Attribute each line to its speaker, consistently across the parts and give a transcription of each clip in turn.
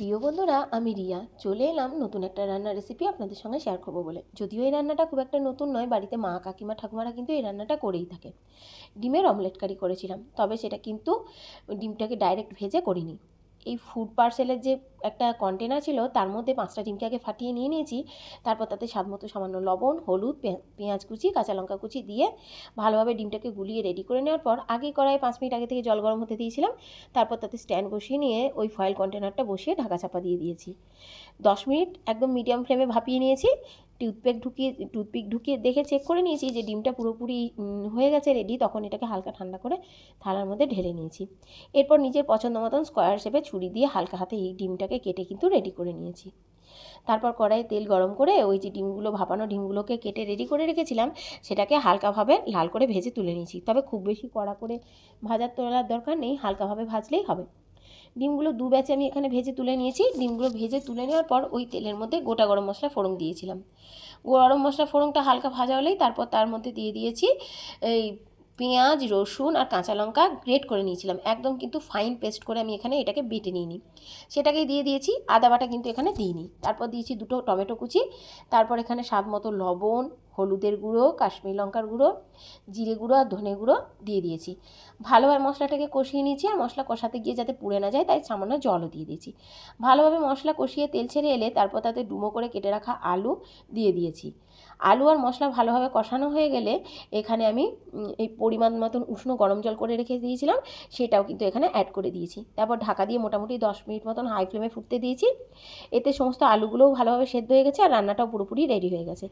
Speaker 1: প্রিয় বন্ধুরা, আমি রিয়া। চলে এলাম নতুন একটা রান্নার রেসিপি আপনাদের সঙ্গে শেয়ার করব বলে। যদিও এই রান্নাটা খুব একটা নতুন নয়, বাড়িতে মা, কাকিমা, ঠাকুমারা কিন্তু এই রান্নাটা করেই থাকে। ডিমের অমলেট কারি করেছিলাম, তবে সেটা কিন্তু ডিমটাকে ডাইরেক্ট ভেজে করিনি। এই ফুড পার্সেলের যে একটা কন্টেনার ছিল, তার মধ্যে পাঁচটা ডিমকে আগে ফাটিয়ে নিয়ে নিয়েছি। তারপর তাতে স্বাদ মতো সামান্য লবণ, হলুদ পেঁয়াজ কুচি, কাঁচা লঙ্কা কুচি দিয়ে ভালোভাবে ডিমটাকে গুলিয়ে রেডি করে নেওয়ার পর আগে কড়াইয়ে পাঁচ মিনিট আগে থেকে জল গরম হতে দিয়েছিলাম। তারপর তাতে স্ট্যান্ড বসিয়ে নিয়ে ওই ফয়েল কন্টেনারটা বসিয়ে ঢাকা চাপা দিয়ে দিয়েছি। দশ মিনিট একদম মিডিয়াম ফ্লেমে ভাপিয়ে নিয়েছি। টুথপেক ঢুকিয়ে টুথপিক ঢুকিয়ে দেখে চেক করে নিয়েছি যে ডিমটা পুরোপুরি হয়ে গেছে রেডি তখন এটাকে হালকা ঠান্ডা করে থালার মধ্যে ঢেলে নিয়েছি। এরপর নিজের পছন্দ মতন স্কোয়ার শেপে ছুরি দিয়ে হালকা হাতে এই ডিমটাকে কেটে কিন্তু রেডি করে নিয়েছি। তারপর কড়াইয়ে তেল গরম করে ওই যে ডিমগুলো, ভাপানো ডিমগুলোকে কেটে রেডি করে রেখেছিলাম, সেটাকে হালকাভাবে লাল করে ভেজে তুলে নিয়েছি। তবে খুব বেশি কড়া করে ভাজার তোলার দরকার নেই, হালকাভাবে ভাজলেই হবে। ডিমগুলো দু ব্যাচে আমি এখানে ভেজে তুলে নিয়েছি। ডিমগুলো ভেজে তুলে নেওয়ার পর ওই তেলের মধ্যে গোটা গরম মশলা ফোড়ন দিয়েছিলাম। গরম মশলা ফোড়নটা হালকা ভাজা হলেই তারপর তার মধ্যে দিয়ে দিয়েছি এই পেঁয়াজ, রসুন আর কাঁচা লঙ্কা গ্রেট করে নিয়েছিলাম। একদম কিন্তু ফাইন পেস্ট করে আমি এখানে এটাকে বেটে নিইনি। সেটাকেই দিয়ে দিয়েছি, আদা বাটা কিন্তু এখানে দিইনি। তারপর দিয়েছি দুটো টমেটো কুচি, তারপর এখানে স্বাদ মতো লবণ, হলুদের গুঁড়ো, কাশ্মীর লঙ্কার গুঁড়ো, জিরে গুঁড়ো আর ধনে গুঁড়ো দিয়ে দিয়েছি। ভালোভাবে মশলাটাকে কষিয়ে নিয়েছি আর মশলা কষাতে গিয়ে যাতে পুড়ে না যায়, তাই সামান্য জলও দিয়ে দিয়েছি। ভালোভাবে মশলা কষিয়ে তেল ছেড়ে এলে তারপর তাতে ডুমো করে কেটে রাখা আলু দিয়ে দিয়েছি। আলু আর মশলা ভালোভাবে কষানো হয়ে গেলে এখানে আমি এই পরিমাণ মতন উষ্ণ গরম জল করে রেখে দিয়েছিলাম, সেটাও কিন্তু এখানে অ্যাড করে দিয়েছি। তারপর ঢাকা দিয়ে মোটামুটি দশ মিনিট মতন হাই ফ্লেমে ফুটতে দিয়েছি। এতে সমস্ত আলুগুলোও ভালোভাবে সেদ্ধ হয়ে গেছে আর রান্নাটাও পুরোপুরি রেডি হয়ে গেছে।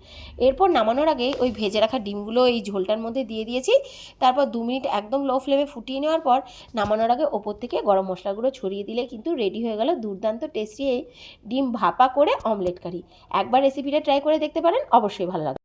Speaker 1: এরপর নামানোর আগে ওই ভেজে রাখা ডিমগুলো এই ঝোলটার মধ্যে দিয়ে দিয়েছি। তারপর দু মিনিট একদম লো ফ্লেমে ফুটিয়ে নেওয়ার পর নামানোর আগে ওপর থেকে গরম মশলাগুলো ছড়িয়ে দিলে কিন্তু রেডি হয়ে গেল দুর্দান্ত টেস্টি এই ডিম ভাপা করে অমলেট কারি একবার রেসিপিটা ট্রাই করে দেখতে পারেন, অবশ্যই ভালো লাগবে।